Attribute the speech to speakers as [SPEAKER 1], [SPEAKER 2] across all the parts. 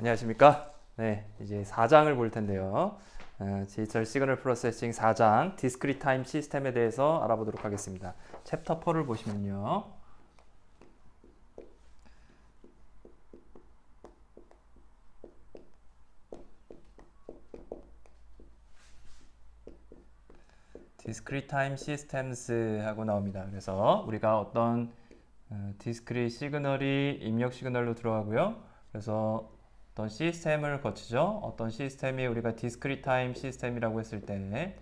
[SPEAKER 1] 안녕하십니까? 네, 이제 4장을 볼 텐데요. 어, 디지털 시그널 프로세싱 4장 디스크리트 타임 시스템에 대해서 알아보도록 하겠습니다. 챕터 4를 보시면요. 디스크리트 타임 시스템스 하고 나옵니다. 그래서 우리가 어떤 디스크리트 시그널이 입력 시그널로 들어가고요. 그래서 어떤 시스템을 거치죠. 어떤 시스템이 우리가 디스크리트 타임 시스템이라고 했을 때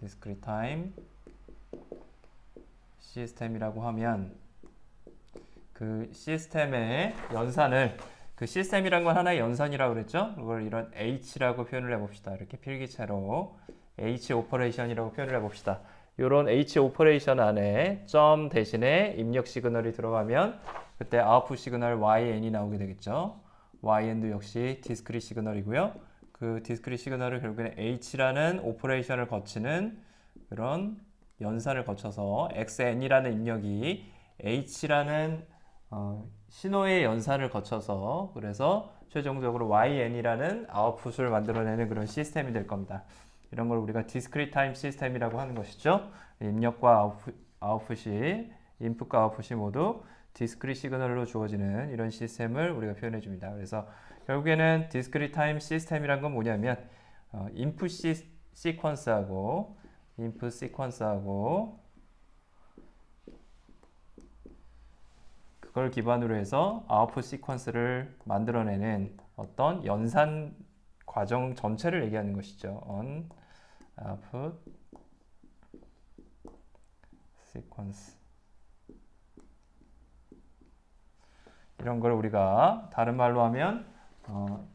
[SPEAKER 1] 디스크리트 타임 시스템이라고 하면 그 시스템의 연산을 그 시스템이란 건 하나의 연산이라고 그랬죠. 그걸 이런 H라고 표현을 해봅시다. 이렇게 필기체로 H 오퍼레이션이라고 표현을 해봅시다. 이런 H 오퍼레이션 안에 점 대신에 입력 시그널이 들어가면 그때 아웃풋 시그널 YN이 나오게 되겠죠. YN도 역시 디스크리 시그널이고요. 그 디스크리 시그널을 결국에는 H라는 오퍼레이션을 거치는 그런 연산을 거쳐서 XN이라는 입력이 H라는 어, 신호의 연산을 거쳐서 그래서 최종적으로 YN이라는 아웃풋을 만들어내는 그런 시스템이 될 겁니다. 이런 걸 우리가 디스크리트 타임 시스템이라고 하는 것이죠. 입력과 아웃풋, 아웃풋이 인풋과 아웃풋이 모두 디스크리 시그널로 주어지는 이런 시스템을 우리가 표현해 줍니다. 그래서 결국에는 디스크리 타임 시스템이란 건 뭐냐면 어, 인풋 시, 시퀀스하고 인풋 시퀀스하고 그걸 기반으로 해서 아웃풋 시퀀스를 만들어내는 어떤 연산 과정 전체를 얘기하는 것이죠. on output sequence 이런 걸 우리가 다른 말로 하면 어,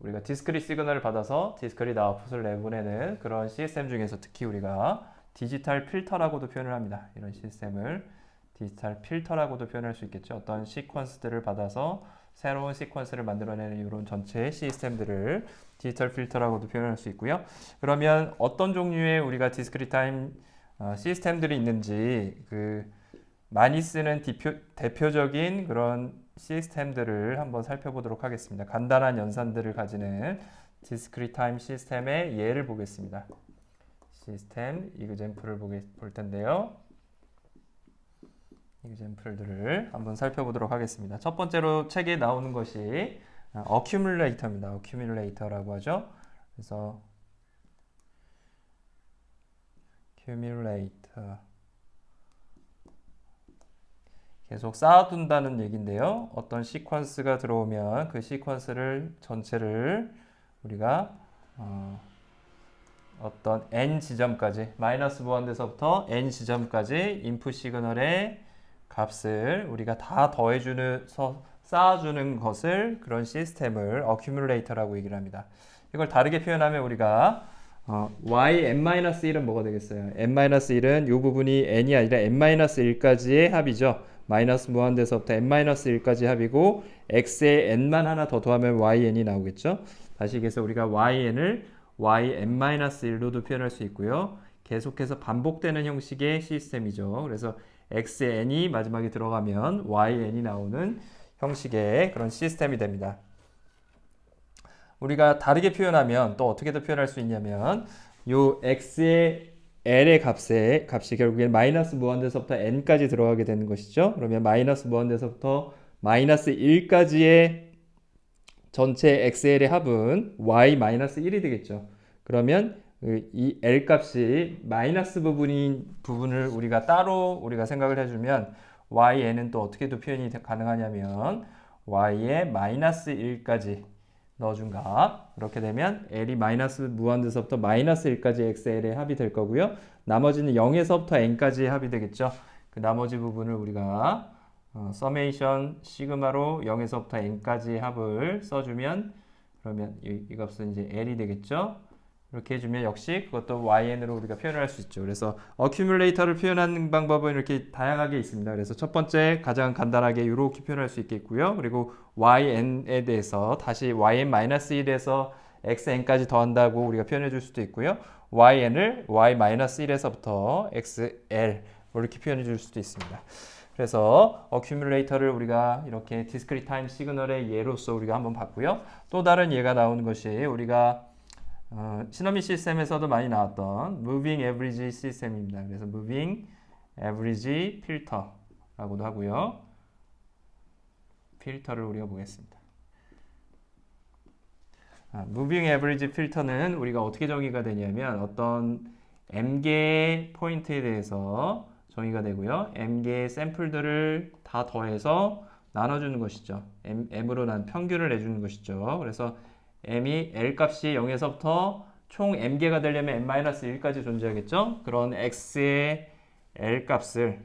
[SPEAKER 1] 우리가 디스크리 시그널을 받아서 디스크리 아웃풋을 내보내는 그런 시스템 중에서 특히 우리가 디지털 필터라고도 표현을 합니다. 이런 시스템을 디지털 필터라고도 표현할 수 있겠죠. 어떤 시퀀스들을 받아서 새로운 시퀀스를 만들어내는 이런 전체 시스템들을 디지털 필터라고도 표현할 수 있고요. 그러면 어떤 종류의 우리가 디스크리 타임 어, 시스템들이 있는지 그 많이 쓰는 대표, 대표적인 그런 시스템들을 한번 살펴보도록 하겠습니다. 간단한 연산들을 가지는 디스크리 타임 시스템의 예를 보겠습니다. 시스템 이그젠플을 볼 텐데요. 이그젠플들을 한번 살펴보도록 하겠습니다. 첫 번째로 책에 나오는 것이 어큐뮬레이터입니다. 어큐뮬레이터라고 하죠. 그래서 accumulator 계속 쌓아둔다는 얘기인데요. 어떤 시퀀스가 들어오면 그 시퀀스를 전체를 우리가 어, 어떤 n 지점까지 마이너스 무한대서부터 n 지점까지 인풋 시그널의 값을 우리가 다 더해주는 서, 쌓아주는 것을 그런 시스템을 어큐뮬레이터라고 얘기를 합니다. 이걸 다르게 표현하면 우리가 어, y n-1은 뭐가 되겠어요? n-1은 이 부분이 n이 아니라 n-1까지의 합이죠. 마이너스 무한대서부터 n-1까지 합이고 x에 n만 하나 더 더하면yn이 나오겠죠. 다시 얘기해서 우리가 yn을 yn-1로도 표현할 수 있고요. 계속해서 반복되는 형식의 시스템이죠. 그래서 x에 n이 마지막에 들어가면 yn이 나오는 형식의 그런 시스템이 됩니다. 우리가 다르게 표현하면 또 어떻게 더 표현할 수 있냐면 요 x의 l의 값에 값이 결국엔 마이너스 무한대서부터 n까지 들어가게 되는 것이죠. 그러면 마이너스 무한대서부터 마이너스 1까지의 전체 xl의 합은 y 마이너스 1이 되겠죠. 그러면 이 l 값이 마이너스 부분인 부분을 우리가 따로 우리가 생각을 해주면yn은 또 어떻게 또 표현이 가능하냐면 y의 마이너스 1까지 넣어준 값 그렇게 되면 l이 마이너스 무한대서부터 마이너스 1까지 xl의 합이 될 거고요. 나머지는 0에서부터 n까지 합이 되겠죠. 그 나머지 부분을 우리가 어, 서메이션 시그마로 0에서부터 n까지 합을 써주면 그러면 이, 이 값은 이제 l이 되겠죠. 이렇게 해주면 역시 그것도yn으로 우리가 표현을 할 수 있죠. 그래서 어큐뮬레이터를 표현하는 방법은 이렇게 다양하게 있습니다. 그래서 첫 번째 가장 간단하게 이렇게 표현할 수 있겠고요. 그리고yn에 대해서 다시 yn-1에서 xn까지 더한다고 우리가 표현해 줄 수도 있고요.yn을 y-1에서부터 xl 이렇게 표현해 줄 수도 있습니다. 그래서 accumulator를 우리가 이렇게 time 시그널의 예로서 우리가 한번 봤고요. 또 다른 예가 나오는 것이 우리가 어, 시너미 시스템에서도 많이 나왔던 moving average 시스템입니다. 그래서 moving average filter라고도 하고요. 필터를 우리가 보겠습니다. 아, moving average filter는 우리가 어떻게 정의가 되냐면 어떤 m개의 포인트에 대해서 정의가 되고요. m개의 샘플들을 다 더해서 나눠주는 것이죠. m, m으로 난 평균을 내주는 것이죠. 그래서 m이 l 값이 0에서부터 총 m개가 되려면 n-1까지 존재하겠죠. 그런 x의 l 값을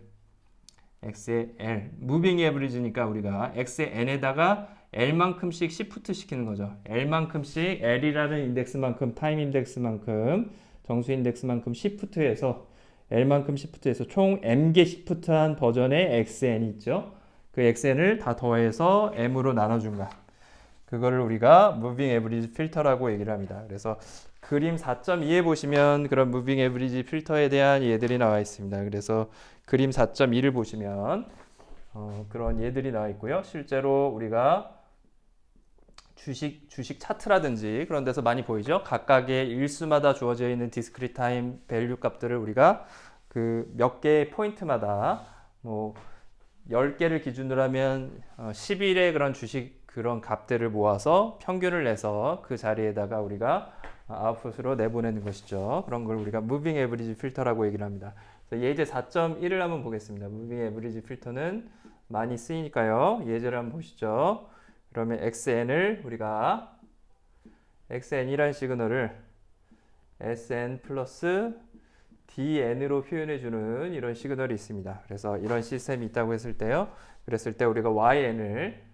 [SPEAKER 1] x의 l, 무빙 에브리지니까 우리가 x의 n에다가 l만큼씩 시프트 시키는 거죠. l만큼씩 l이라는 인덱스만큼 타임 인덱스만큼 정수 인덱스만큼 시프트해서 l만큼 시프트해서 총 m개 시프트한 버전의 xn이 있죠. 그 xn을 다 더해서 m으로 나눠준 것. 그거를 우리가 무빙 에브리지 필터라고 얘기를 합니다. 그래서 그림 4.2에 보시면 그런 무빙 에브리지 필터에 대한 예들이 나와 있습니다. 그래서 그림 4.2를 보시면 어, 그런 예들이 나와 있고요. 실제로 우리가 주식 주식 차트라든지 그런 데서 많이 보이죠. 각각의 일수마다 주어져 있는 디스크리트 타임 밸류 값들을 우리가 그 몇 개의 포인트마다 뭐 10개를 기준으로 하면 어, 10일의 그런 주식 그런 값들을 모아서 평균을 내서 그 자리에다가 우리가 아웃풋으로 내보내는 것이죠. 그런 걸 우리가 무빙 에브리지 필터라고 얘기를 합니다. 예제 4.1을 한번 보겠습니다. 무빙 에브리지 필터는 많이 쓰이니까요. 예제를 한번 보시죠. 그러면 xn을 우리가 xn이라는 시그널을 sn 플러스 dn으로 표현해 주는 이런 시그널이 있습니다. 그래서 이런 시스템이 있다고 했을 때요. 그랬을 때 우리가yn을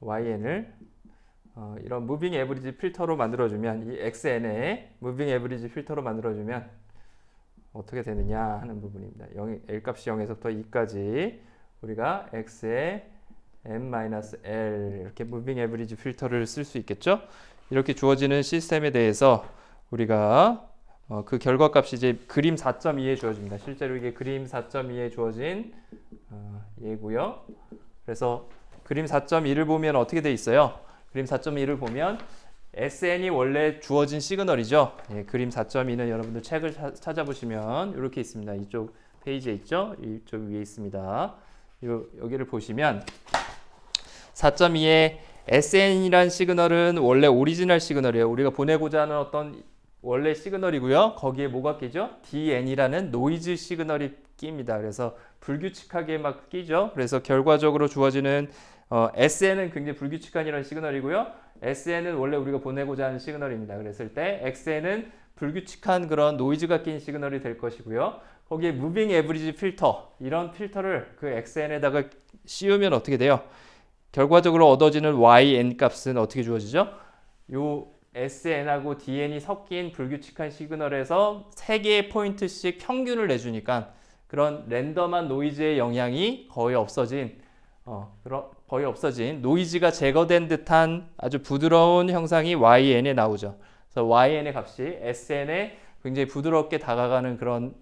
[SPEAKER 1] yn을 어, 이런 무빙 에브리지 필터로 만들어 주면 이 xn에 무빙 에브리지 필터로 만들어 주면 어떻게 되느냐 하는 부분입니다. 0, l 값이 0에서부터 2까지 우리가 x의 m-l 이렇게 무빙 에브리지 필터를 쓸 수 있겠죠? 이렇게 주어지는 시스템에 대해서 우리가 어, 그 결과 값이 이제 그림 4.2에 주어집니다. 실제로 이게 그림 4.2에 주어진 어, 예고요. 그래서 그림 4.2를 보면 어떻게 돼 있어요? 그림 4.2를 보면 SN이 원래 주어진 시그널이죠. 예, 그림 4.2는 여러분들 책을 차- 찾아보시면 이렇게 있습니다. 이쪽 페이지에 있죠. 이쪽 위에 있습니다. 요, 여기를 보시면 4.2의 SN이란 시그널은 원래 오리지널 시그널이에요. 우리가 보내고자 하는 어떤 원래 시그널이고요. 거기에 뭐가 끼죠? DN이라는 노이즈 시그널이 낍니다. 그래서 불규칙하게 막 끼죠. 그래서 결과적으로 주어지는 어, SN은 굉장히 불규칙한 이런 시그널이고요. SN은 원래 우리가 보내고자 하는 시그널입니다. 그랬을 때 XN은 불규칙한 그런 노이즈가 낀 시그널이 될 것이고요. 거기에 무빙 에브리지 필터 이런 필터를 그 XN에다가 씌우면 어떻게 돼요? 결과적으로 얻어지는 YN 값은 어떻게 주어지죠? 요 SN하고 DN이 섞인 불규칙한 시그널에서 세 개의 포인트씩 평균을 내주니까 그런 랜덤한 노이즈의 영향이 거의 없어진 어, 거의 없어진 노이즈가 제거된 듯한 아주 부드러운 형상이 YN에 나오죠. 그래서 YN의 값이 SN에 굉장히 부드럽게 다가가는 그런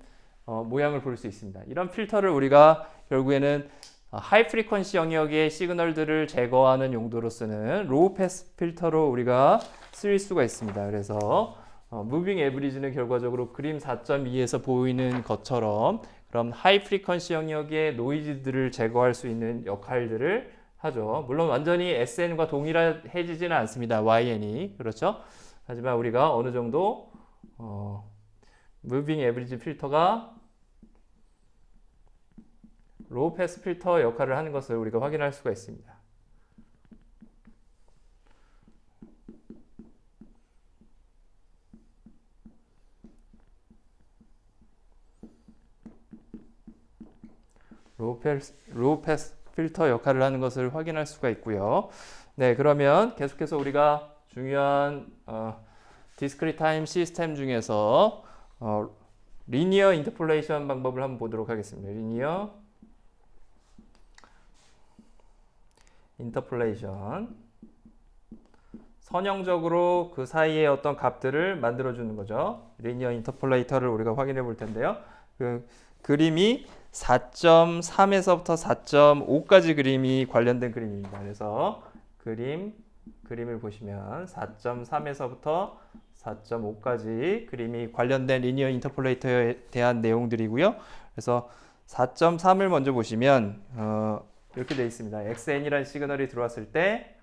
[SPEAKER 1] 어, 모양을 볼 수 있습니다. 이런 필터를 우리가 결국에는 하이 프리퀀시 영역의 시그널들을 제거하는 용도로 쓰는 로우 패스 필터로 우리가 쓸 수가 있습니다. 그래서 어, 무빙 에브리지는 결과적으로 그림 4.2에서 보이는 것처럼 그럼 하이 프리퀀시 영역의 노이즈들을 제거할 수 있는 역할들을 하죠. 물론 완전히 SN과 동일해지지는 않습니다. YN이 그렇죠. 하지만 우리가 어느 정도 어, 무빙 에브리지 필터가 로우 패스 필터 역할을 하는 것을 우리가 확인할 수가 있습니다. 로우 패스, 로우 패스 필터 역할을 하는 것을 확인할 수가 있고요. 네, 그러면 계속해서 우리가 중요한 어, 디스크리트 타임 시스템 중에서 어, 리니어 인터폴레이션 방법을 한번 보도록 하겠습니다. 리니어 인터폴레이션 선형적으로 그 사이에 어떤 값들을 만들어 주는 거죠. 리니어 인터폴레이터를 우리가 확인해 볼 텐데요. 그 그림이 4.3에서부터 4.5까지 그림이 관련된 그림입니다. 그래서 그림 그림을 보시면 4.3에서부터 4.5까지 그림이 관련된 리니어 인터폴레이터에 대한 내용들이고요. 그래서 4.3을 먼저 보시면 어, 이렇게 되어 있습니다. xn이라는 시그널이 들어왔을 때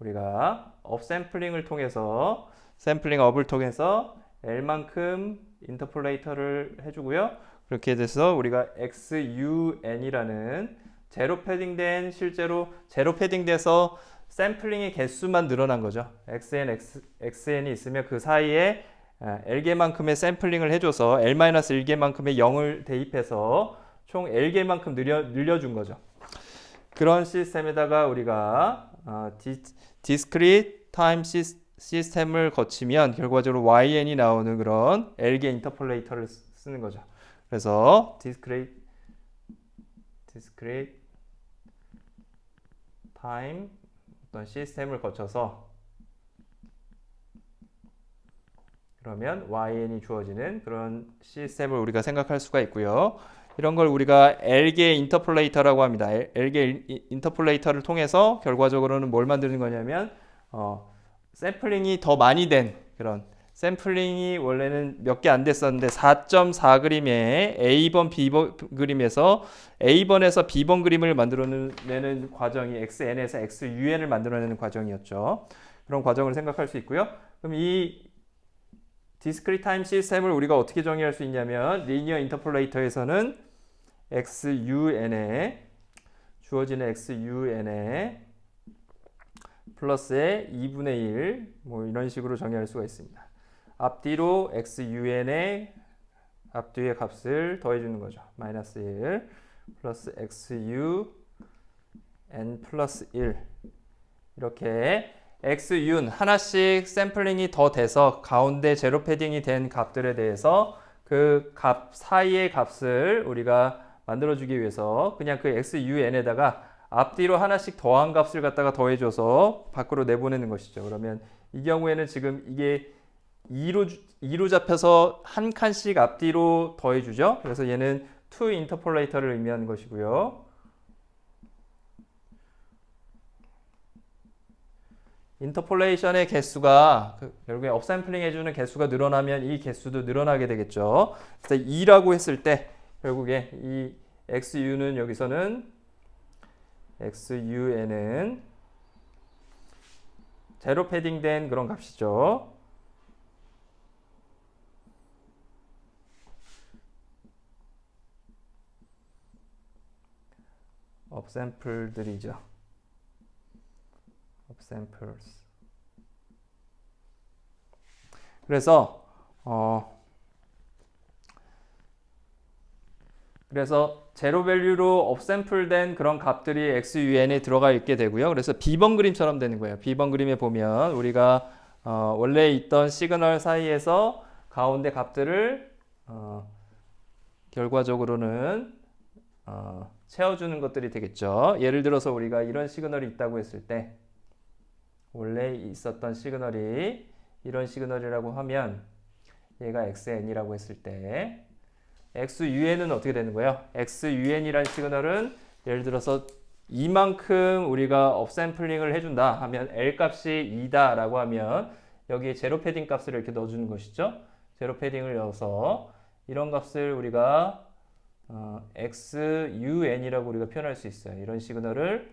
[SPEAKER 1] 우리가 업샘플링을 통해서 샘플링 업을 통해서 L만큼 인터폴레이터를 해주고요. 그렇게 돼서 우리가 XUN이라는 제로 패딩된 실제로 제로 패딩돼서 샘플링의 개수만 늘어난 거죠. XN, X, XN이 있으면 그 사이에 아, L개만큼의 샘플링을 해줘서 L-1개만큼의 0을 대입해서 총 L개만큼 늘려, 늘려준 거죠. 그런 시스템에다가 우리가 어, 디, time 시스, 시스템을 거치면 결과적으로 YN이 나오는 그런 L개 인터폴레이터를 쓰- 쓰는 거죠. 그래서 discrete discrete time 어떤 시스템을 거쳐서 그러면 YN이 주어지는 그런 시스템을 우리가 생각할 수가 있고요. 이런 걸 우리가 L개 인터폴레이터라고 합니다. 인- 인터폴레이터를 통해서 결과적으로는 뭘 만드는 거냐면 어, 샘플링이 더 많이 된 그런 샘플링이 원래는 몇 개 안 됐었는데 4.4 그림에 A번, B번 그림에서 A번에서 B번 그림을 만들어내는 과정이 XN에서 XUN을 만들어내는 과정이었죠. 그런 과정을 생각할 수 있고요. 그럼 이 디스크리트 타임 시스템을 우리가 어떻게 정의할 수 있냐면 리니어 인터폴레이터에서는 XUN에 주어지는 XUN에 플러스에 2분의 1, 뭐 이런 식으로 정의할 수가 있습니다. 앞뒤로 xun의 앞뒤의 값을 더해주는 거죠. 마이너스 1 플러스 xun 플러스 1 이렇게 xun 하나씩 샘플링이 더 돼서 가운데 제로 패딩이 된 값들에 대해서 그 값 사이의 값을 우리가 만들어주기 위해서 그냥 그 xun에다가 앞뒤로 하나씩 더한 값을 갖다가 더해줘서 밖으로 내보내는 것이죠. 그러면 이 경우에는 지금 이게 2로, 2로 잡혀서 한 칸씩 앞뒤로 더해주죠. 그래서 얘는 to 인터폴레이터를 의미하는 것이고요. 인터폴레이션의 개수가 그 결국에 업샘플링 해주는 개수가 늘어나면 이 개수도 늘어나게 되겠죠. 그래서 2라고 했을 때 결국에 이 XU는 여기서는 XUN은 제로 패딩된 그런 값이죠. 업샘플들이죠. 업샘플스. 그래서 어 그래서 제로 밸류로 업샘플된 그런 값들이 XUN에 들어가 있게 되고요. 그래서 B번 그림처럼 되는 거예요. B번 그림에 보면 우리가 어, 원래 있던 시그널 사이에서 가운데 값들을 어, 결과적으로는 어, 채워주는 것들이 되겠죠. 예를 들어서 우리가 이런 시그널이 있다고 했을 때 원래 있었던 시그널이 이런 시그널이라고 하면 얘가 xn이라고 했을 때 xun은 어떻게 되는 거예요? xun이라는 시그널은 예를 들어서 이만큼 우리가 업샘플링을 해준다 하면 L 값이 2다 라고 하면 여기에 제로 패딩 값을 이렇게 넣어주는 것이죠. 제로 패딩을 넣어서 이런 값을 우리가 어, xun이라고 우리가 표현할 수 있어요. 이런 시그널을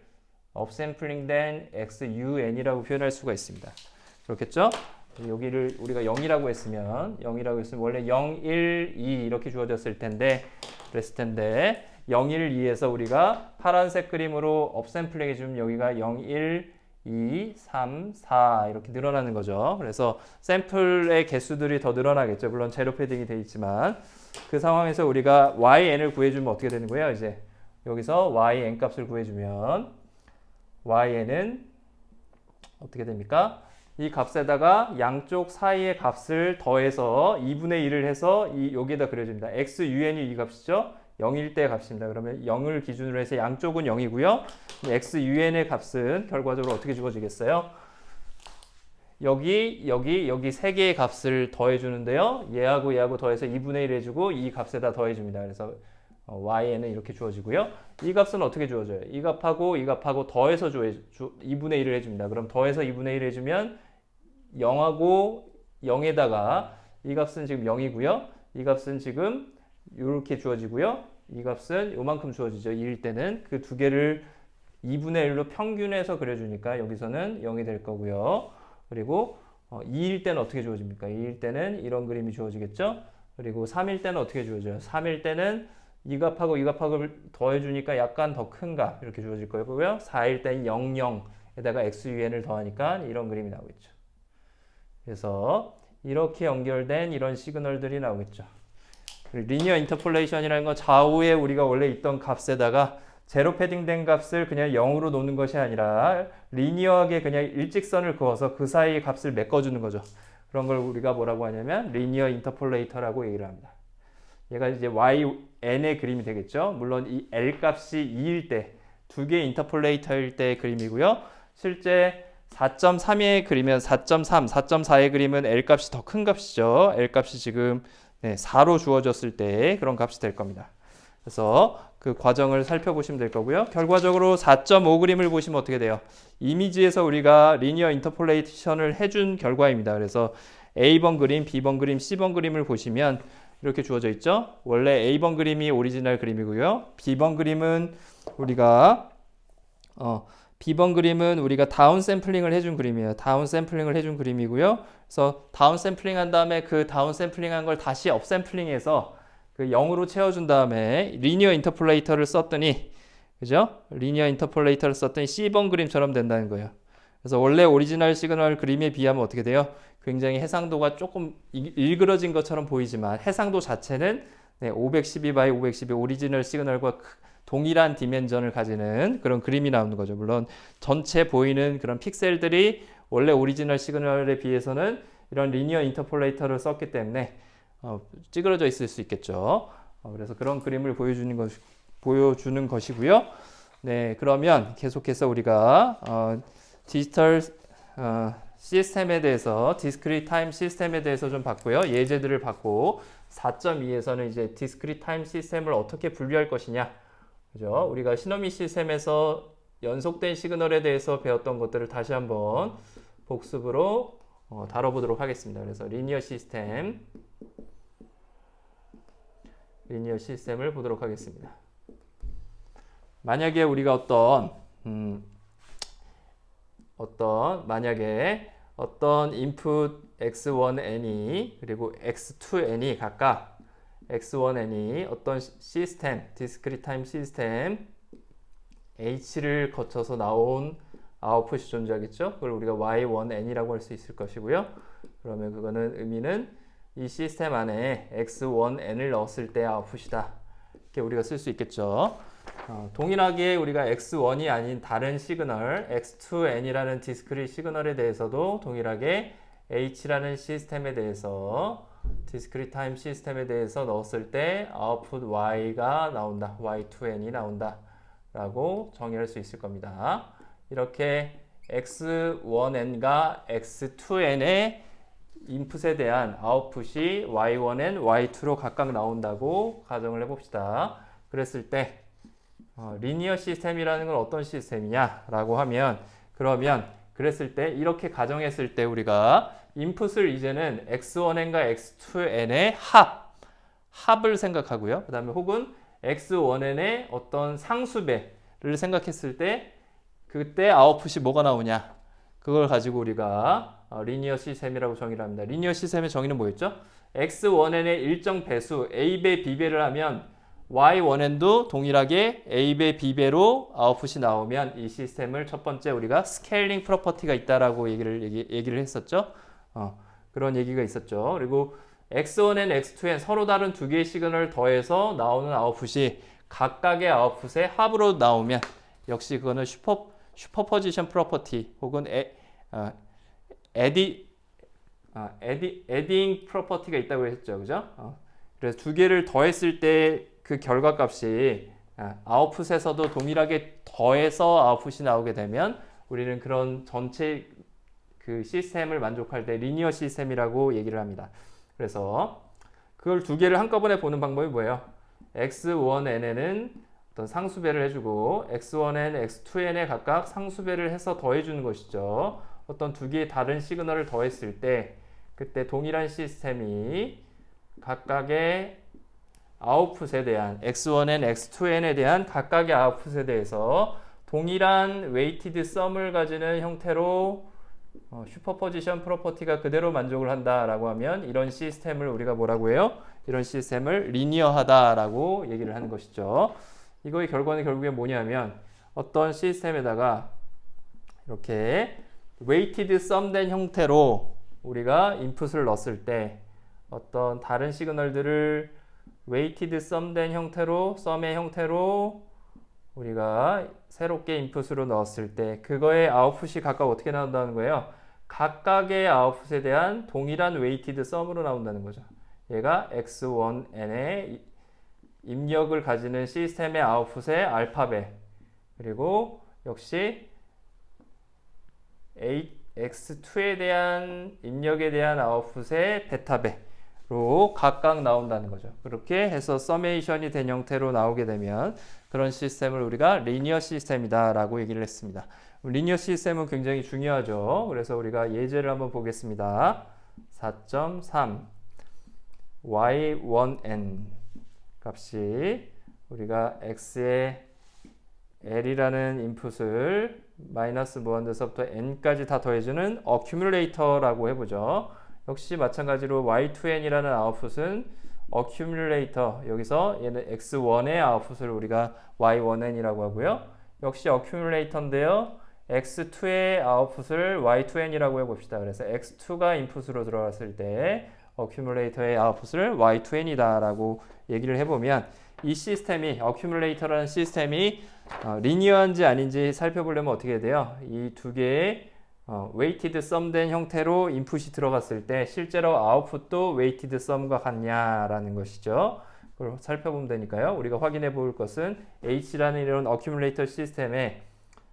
[SPEAKER 1] 업샘플링된 xun이라고 표현할 수가 있습니다. 그렇겠죠? 여기를 우리가 0이라고 했으면 0이라고 했으면 원래 0, 1, 2 이렇게 주어졌을 텐데 그랬을 텐데 0, 1, 2에서 우리가 파란색 그림으로 업샘플링 해 주면 여기가 0, 1, 2, 3, 4 이렇게 늘어나는 거죠. 그래서 샘플의 개수들이 더 늘어나겠죠. 물론 제로 패딩이 돼 있지만 그 상황에서 우리가yn을 구해주면 어떻게 되는 거예요? 이제 여기서 yn 값을 구해주면yn은 어떻게 됩니까? 이 값에다가 양쪽 사이의 값을 더해서 2분의 1을 해서 이 여기에다 그려줍니다. xun이 이 값이죠. 0일 때 값입니다. 그러면 0을 기준으로 해서 양쪽은 0이고요. xun의 값은 결과적으로 어떻게 주어지겠어요? 여기, 여기, 여기 세 개의 값을 더해 주는데요. 얘하고 얘하고 더해서 2분의 1 해주고 이 값에다 더해 줍니다. 그래서 어, y는 이렇게 주어지고요. 이 값은 어떻게 주어져요? 이 값하고 이 값하고 더해서 주, 주 2분의 1을 해줍니다. 그럼 더해서 2분의 1 해주면 0하고 0에다가 이 값은 지금 0이고요. 이 값은 지금 이렇게 주어지고요. 이 값은 요만큼 주어지죠. 2일 때는 그 두 개를 2분의 1로 평균해서 그려주니까 여기서는 0이 될 거고요. 그리고 어, 2일 때는 어떻게 주어집니까? 2일 때는 이런 그림이 주어지겠죠? 그리고 3일 때는 어떻게 주어져요? 3일 때는 이 값하고 이 값하고를 더해주니까 약간 더 큰 값 이렇게 주어질 거고요. 4일 때는 0, 0에다가 xun을 더하니까 이런 그림이 나오겠죠. 그래서 이렇게 연결된 이런 시그널들이 나오겠죠. 리니어 인터폴레이션이라는 건 좌우에 우리가 원래 있던 값에다가 제로 패딩된 값을 그냥 0으로 놓는 것이 아니라 리니어하게 그냥 일직선을 그어서 그 사이 값을 메꿔주는 거죠. 그런 걸 우리가 뭐라고 하냐면 리니어 인터폴레이터라고 얘기를 합니다. 얘가 이제 YN의 그림이 되겠죠. 물론 이 L 값이 2일 때, 두 개의 인터폴레이터일 때의 그림이고요. 실제 4.3의 그리면 4.3, 4.4의 그림은 L 값이 더 큰 값이죠. L 값이 지금 네, 4로 주어졌을 때 그런 값이 될 겁니다. 그래서 그 과정을 살펴보시면 될 거고요. 결과적으로 4.5 그림을 보시면 어떻게 돼요? 이미지에서 우리가 리니어 인터폴레이션을 해준 결과입니다. 그래서 A번 그림, B번 그림, C번 그림을 보시면 이렇게 주어져 있죠. 원래 A번 그림이 오리지널 그림이고요. B번 그림은 우리가 어, B번 그림은 우리가 다운 샘플링을 해준 그림이에요. 다운 샘플링을 해준 그림이고요. 그래서 다운 샘플링 한 다음에 그 다운 샘플링 한 걸 다시 업 샘플링해서 그 0으로 채워준 다음에 리니어 인터폴레이터를 썼더니 그죠? 리니어 인터폴레이터를 썼더니 C번 그림처럼 된다는 거예요. 그래서 원래 오리지널 시그널 그림에 비하면 어떻게 돼요? 굉장히 해상도가 조금 일- 일그러진 것처럼 보이지만 해상도 자체는 네, 512 by 512 오리지널 시그널과 크- 동일한 디멘전을 가지는 그런 그림이 나오는 거죠. 물론 전체 보이는 그런 픽셀들이 원래 오리지널 시그널에 비해서는 이런 리니어 인터폴레이터를 썼기 때문에 어, 찌그러져 있을 수 있겠죠. 어, 그래서 그런 그림을 보여주는 것 보여주는 것이고요. 네, 그러면 계속해서 우리가 어, 디지털 어, 시스템에 대해서 디스크릿 타임 시스템에 대해서 좀 봤고요. 예제들을 봤고 4.2에서는 이제 디스크릿 타임 시스템을 어떻게 분류할 것이냐. 그죠? 우리가 시노미 시스템에서 연속된 시그널에 대해서 배웠던 것들을 다시 한번 복습으로 어, 다뤄보도록 하겠습니다. 그래서 리니어 시스템 리니어 시스템을 보도록 하겠습니다. 만약에 우리가 어떤 음, 어떤 만약에 어떤 input x1n이 그리고 x2n이 각각 x1n이 어떤 시- 시스템 디스크릿 타임 시스템 h를 거쳐서 나온 아웃풋이 존재하겠죠. 그걸 우리가 y1n이라고 할 수 있을 것이고요. 그러면 그거는 의미는 이 시스템 안에 x1n을 넣었을 때 아웃풋이다. 이렇게 우리가 쓸 수 있겠죠. 어, 동일하게 우리가 x1이 아닌 다른 시그널 x2n이라는 디스크릿 시그널에 대해서도 동일하게 h라는 시스템에 대해서 디스크릿 타임 시스템에 대해서 넣었을 때 아웃풋 y가 나온다. y2n이 나온다. 라고 정의할 수 있을 겁니다. 이렇게 x1n과 x2n의 인풋에 대한 아웃풋이 y1n, y2로 각각 나온다고 가정을 해봅시다. 그랬을 때 어, 리니어 시스템이라는 건 어떤 시스템이냐라고 하면 그러면 그랬을 때 이렇게 가정했을 때 우리가 인풋을 이제는 x1n과 x2n의 합 합을 생각하고요. 그 다음에 혹은 x1n의 어떤 상수배를 생각했을 때 그때 아웃풋이 뭐가 나오냐 그걸 가지고 우리가 어, 리니어 시스템이라고 정의를 합니다. 리니어 시스템의 정의는 뭐였죠? x1n의 일정 배수 a배 b배를 하면 y1n도 동일하게 a배 b배로 아웃풋이 나오면 이 시스템을 첫 번째 우리가 스케일링 프로퍼티가 있다라고 얘기를 얘기, 얘기를 했었죠. 어, 그런 얘기가 있었죠. 그리고 x1n, x2n 서로 다른 두 개의 시그널을 더해서 나오는 아웃풋이 각각의 아웃풋의 합으로 나오면 역시 그거는 슈퍼 슈퍼포지션 프로퍼티 혹은 에, 어, 에디 아, 에디 에딩 프로퍼티가 있다고 했죠, 그죠? 어, 그래서 두 개를 더했을 때 그 결과값이 아, 아웃풋에서도 동일하게 더해서 아웃풋이 나오게 되면 우리는 그런 전체 그 시스템을 만족할 때 리니어 시스템이라고 얘기를 합니다. 그래서 그걸 두 개를 한꺼번에 보는 방법이 뭐예요? x1n에는 어떤 상수배를 해주고 x1n, x2n에 각각 상수배를 해서 더해주는 것이죠. 어떤 두 개의 다른 시그널을 더했을 때 그때 동일한 시스템이 각각의 아웃풋에 대한 x1n, x2n에 대한 각각의 아웃풋에 대해서 동일한 웨이티드 썸을 가지는 형태로 어, 슈퍼포지션 프로퍼티가 그대로 만족을 한다라고 하면 이런 시스템을 우리가 뭐라고 해요? 이런 시스템을 리니어하다라고 얘기를 하는 것이죠. 이거의 결과는 결국에 뭐냐면 어떤 시스템에다가 이렇게 웨이티드 썸된 형태로 우리가 인풋을 넣었을 때 어떤 다른 시그널들을 웨이티드 썸된 형태로 썸의 형태로 우리가 새롭게 인풋으로 넣었을 때 그거의 아웃풋이 각각 어떻게 나온다는 거예요? 각각의 아웃풋에 대한 동일한 웨이티드 썸으로 나온다는 거죠. 얘가 x1n의 입력을 가지는 시스템의 아웃풋의 알파벳 그리고 역시 A, x2에 대한 입력에 대한 아웃풋의 베타배 로 각각 나온다는 거죠. 그렇게 해서 서메이션이 된 형태로 나오게 되면 그런 시스템을 우리가 리니어 시스템이다라고 얘기를 했습니다. 리니어 시스템은 굉장히 중요하죠. 그래서 우리가 예제를 한번 보겠습니다. 4.3 y1n 값이 우리가 x의 l이라는 인풋을 마이너스 무한대서부터 n까지 다 더해주는 어큐뮬레이터라고 해보죠. 역시 마찬가지로 y2n이라는 아웃풋은 어큐뮬레이터 여기서 얘는 x1의 아웃풋을 우리가 y1n이라고 하고요. 역시 어큐뮬레이터인데요. x2의 아웃풋을 y2n이라고 해봅시다. 그래서 x2가 인풋으로 들어갔을 때 어큐뮬레이터의 아웃풋을 y2n이다라고 얘기를 해보면 이 시스템이 어큐뮬레이터라는 시스템이 어, 리니어한지 아닌지 살펴보려면 어떻게 돼요? 이 두 개의 어, 웨이티드 썸된 형태로 인풋이 들어갔을 때 실제로 아웃풋도 웨이티드 썸과 같냐라는 것이죠. 그걸 살펴보면 되니까요. 우리가 확인해 볼 것은 H라는 이런 어큐뮬레이터 시스템에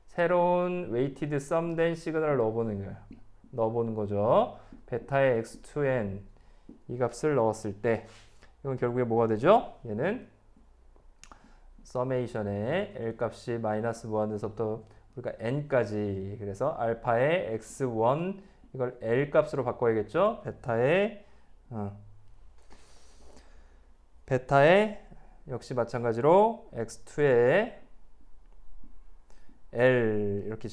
[SPEAKER 1] 새로운 웨이티드 썸된 시그널을 넣어보는 거예요. 넣어보는 거죠. 베타의 x2n 이 값을 넣었을 때 이건 결국에 뭐가 되죠? 얘는 서메이션의 L 값이 마이너스 무한대서부터 우리가 n까지 그래서 알파의 x1 이걸 L 값으로 바꿔야겠죠? 베타의 어, 베타의 역시 마찬가지로 x2의 L 이렇게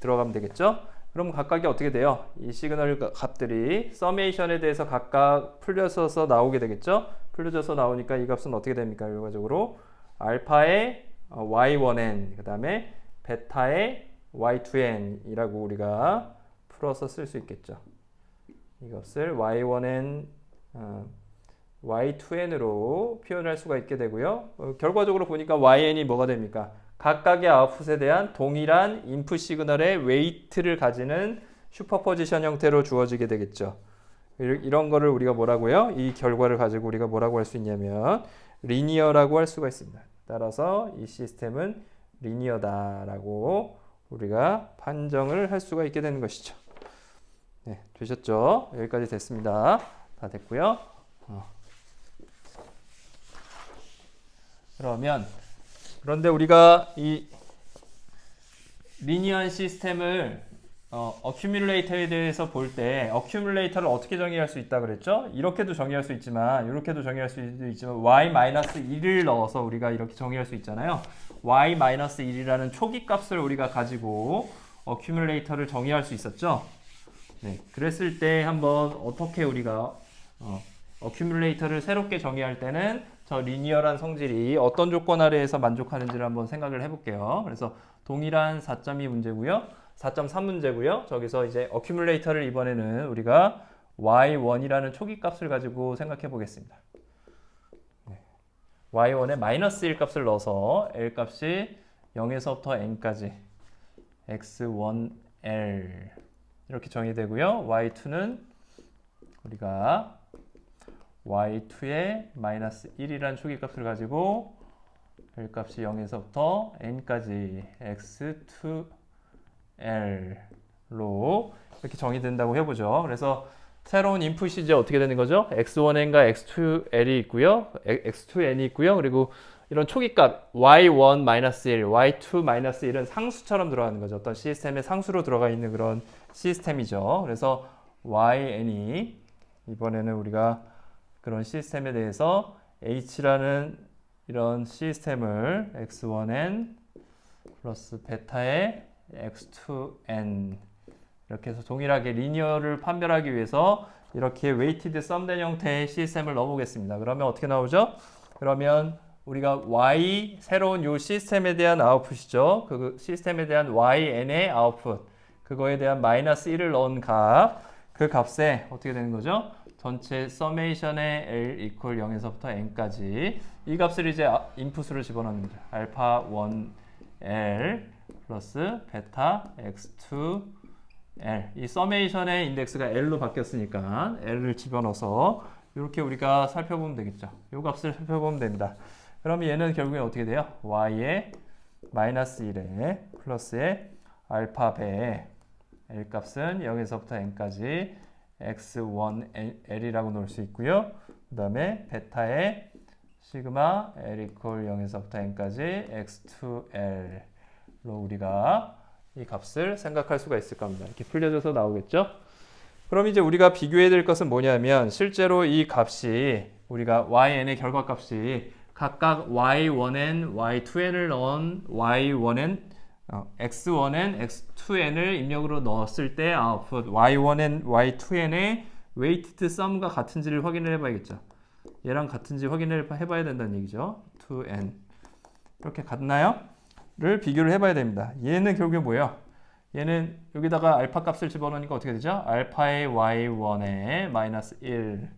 [SPEAKER 1] 들어가면 되겠죠? 그럼 각각이 어떻게 돼요? 이 시그널 값들이 서메이션에 대해서 각각 풀려서 나오게 되겠죠? 풀려져서 나오니까 이 값은 어떻게 됩니까? 결과적으로 알파의 y1n 그 다음에 베타의 y2n이라고 우리가 풀어서 쓸 수 있겠죠. 이것을 y1n 어, y2n으로 표현할 수가 있게 되고요. 어, 결과적으로 보니까 yn이 뭐가 됩니까? 각각의 아웃풋에 대한 동일한 인풋 시그널의 웨이트를 가지는 슈퍼포지션 형태로 주어지게 되겠죠. 이런 거를 우리가 뭐라고요? 이 결과를 가지고 우리가 뭐라고 할 수 있냐면 리니어라고 할 수가 있습니다. 따라서 이 시스템은 리니어다라고 우리가 판정을 할 수가 있게 되는 것이죠. 네, 되셨죠? 여기까지 됐습니다. 다 됐고요. 어. 그러면 그런데 우리가 이 리니어한 시스템을 어, 어큐뮬레이터에 대해서 볼 때 어큐뮬레이터를 어떻게 정의할 수 있다 그랬죠? 이렇게도 정의할 수 있지만 이렇게도 정의할 수 있지만 y-1을 넣어서 우리가 이렇게 정의할 수 있잖아요. Y-1이라는 초기 값을 우리가 가지고 어큐뮬레이터를 정의할 수 있었죠. 네, 그랬을 때 한번 어떻게 우리가 어, 어큐뮬레이터를 새롭게 정의할 때는 저 리니어란 성질이 어떤 조건 아래에서 만족하는지를 한번 생각을 해볼게요. 그래서 동일한 4.2 문제고요. 4.3 문제고요. 저기서 이제 어큐뮬레이터를 이번에는 우리가 y1이라는 초기 값을 가지고 생각해 보겠습니다. 네. y1에 마이너스 1 값을 넣어서 l 값이 0에서부터 n까지 x1l 이렇게 정의되고요. y2는 우리가 y2에 마이너스 1이라는 초기 값을 가지고 l 값이 0에서부터 n까지 x2 L로 이렇게 정의된다고 해보죠. 그래서 새로운 인풋이 이제 어떻게 되는 거죠? x1n과 x2l이 있고요. x2n이 있고요. 그리고 이런 초기값 y1 1, y2 1은 상수처럼 들어가는 거죠. 어떤 시스템의 상수로 들어가 있는 그런 시스템이죠. 그래서 yn이 이번에는 우리가 그런 시스템에 대해서 h라는 이런 시스템을 x1n 플러스 베타의 x2n 이렇게 해서 동일하게 리니어를 판별하기 위해서 이렇게 웨이티드 썸된 형태의 시스템을 넣어보겠습니다. 그러면 어떻게 나오죠? 그러면 우리가 y 새로운 요 시스템에 대한 아웃풋이죠. 그 시스템에 대한 yn의 아웃풋 그거에 대한 마이너스 1을 넣은 값 그 값에 어떻게 되는 거죠? 전체 서메이션의 L 이퀄 0에서부터 n까지 이 값을 이제 아- 인풋으로 집어넣는 거죠. 알파 1L 플러스 베타 x2 L 이 서메이션의 인덱스가 L로 바뀌었으니까 L을 집어넣어서 이렇게 우리가 살펴보면 되겠죠. 이 값을 살펴보면 됩니다. 그러면 얘는 결국엔 어떻게 돼요? y의 마이너스 1에 플러스의 알파 배 L 값은 0에서부터 n까지 x1L이라고 놓을 수 있고요. 그 다음에 베타의 시그마 L 이퀄 0에서부터 n까지 x2L로 우리가 이 값을 생각할 수가 있을 겁니다. 이렇게 풀려져서 나오겠죠? 그럼 이제 우리가 비교해야 될 것은 뭐냐면 실제로 이 값이 우리가yn의 결과값이 각각 y1n, y2n을 넣은 y1n, 어, x1n, x2n을 입력으로 넣었을 때 아웃풋 y1n, y2n의 weighted sum과 같은지를 확인을 해봐야겠죠. 얘랑 같은지 확인을 해봐야 된다는 얘기죠. 2n 이렇게 같나요? 를 비교를 해봐야 됩니다. 얘는 결국에 뭐예요? 얘는 여기다가 알파 값을 집어넣으니까 어떻게 되죠? 알파의 y1에 마이너스 1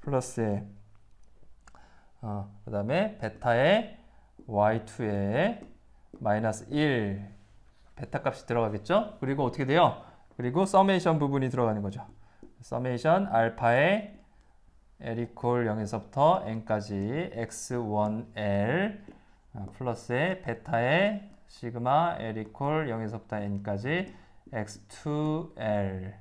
[SPEAKER 1] 플러스에 어, 그 다음에 베타의 y2에 마이너스 1 베타 값이 들어가겠죠? 그리고 어떻게 돼요? 그리고 서메이션 부분이 들어가는 거죠. 서메이션 알파의 L 이퀄 0에서부터 n까지 x1l 아, 플러스의 베타의 시그마 L 이퀄 0에서부터 n까지 x2l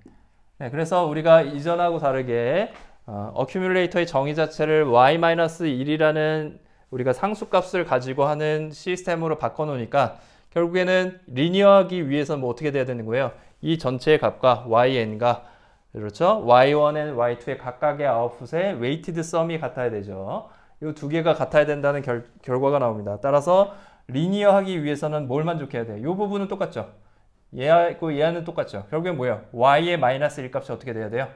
[SPEAKER 1] 네, 그래서 우리가 이전하고 다르게 어, 어큐뮬레이터의 정의 자체를 y-1이라는 우리가 상수값을 가지고 하는 시스템으로 바꿔놓으니까 결국에는 리니어하기 위해서 뭐 어떻게 돼야 되는 거예요? 이 전체의 값과yn과 그렇죠? y1 and y2의 각각의 아웃풋의 웨이티드 썸이 같아야 되죠. 이 두 개가 같아야 된다는 결, 결과가 나옵니다. 따라서 리니어하기 위해서는 뭘 만족해야 돼요? 이 부분은 똑같죠. 얘하고 얘하는 똑같죠. 결국엔 뭐예요? y의 마이너스 1 값이 어떻게 돼야 돼요?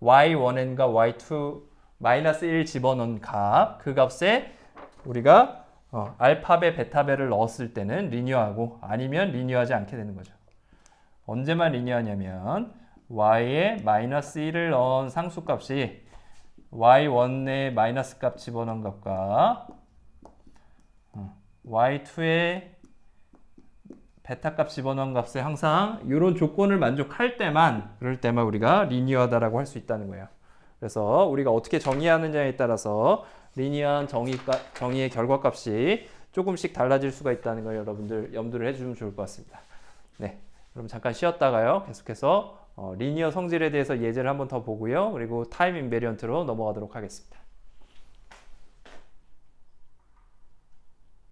[SPEAKER 1] y1n과 y2 마이너스 1 집어넣은 값, 그 값에 우리가 어, 알파베, 베타베를 넣었을 때는 리니어하고 아니면 리니어하지 않게 되는 거죠. 언제만 리니어하냐면 y에 마이너스 1을 넣은 상수값이 y1의 마이너스 값 집어넣은 값과 어, y2의 베타 값 집어넣은 값에 항상 이런 조건을 만족할 때만 그럴 때만 우리가 리니어하다라고 할 수 있다는 거예요. 그래서 우리가 어떻게 정의하느냐에 따라서 리니어한 정의가, 정의의 결과 값이 조금씩 달라질 수가 있다는 걸 여러분들 염두를 해주면 좋을 것 같습니다. 네, 그럼 잠깐 쉬었다가요. 계속해서 어, 리니어 성질에 대해서 예제를 한번 더 보고요. 그리고 타임 인베리언트로 넘어가도록 하겠습니다.